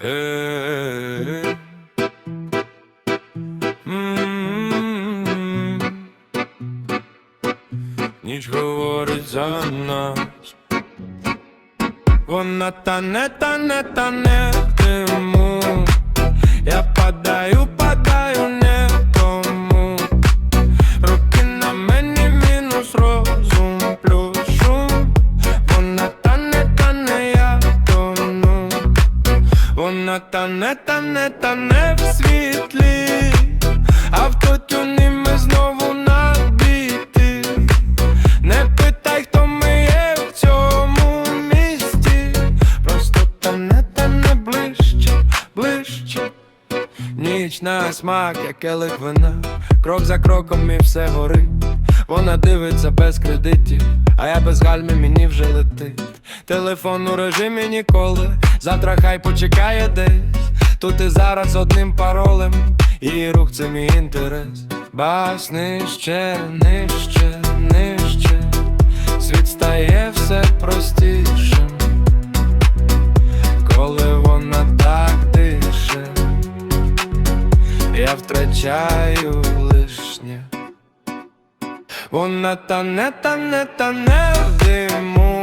Ніч говорить за нас. Вона тане, тане, тане в Я падаю, Вона тане, тане, тане в світлі Автотюні ми знову набіти Не питай, хто ми є в цьому місті. Просто тане, тане ближче, ближче. Ніч на смак, як келих вина. Крок за кроком і все горить Вона дивиться без кредитів, а я без гальми мені вже летить. Телефон у режимі ніколи Завтра хай почекає десь. Тут і зараз одним паролем Її рух це мій інтерес. Бас нижче, нижче, нижче. Світ стає все простішим. Коли вона так дише я втрачаю. Вона тане, тане, тане в диму.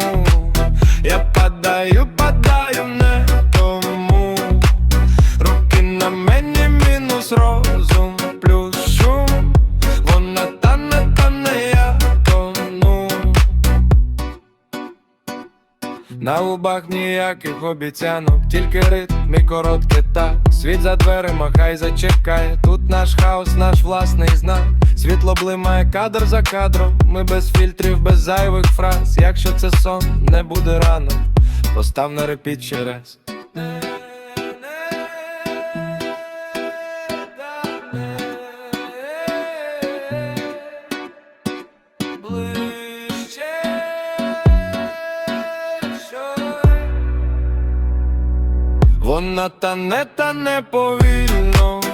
Я падаю, падаю не тому. Руки на мені, мінус розум, плюс шум. Вона тане, тане, я тону. На губах ніяких обіцянок, тільки ритм і коротке так. Світ за дверима, хай зачекає. Тут наш хаос, наш власний знак. Світло блимає кадр за кадром. Ми без фільтрів, без зайвих фраз. Якщо це сон, не буде рано. Постав на репіт ще раз. Вона тане, тане повільно, я тону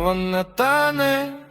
вона тане.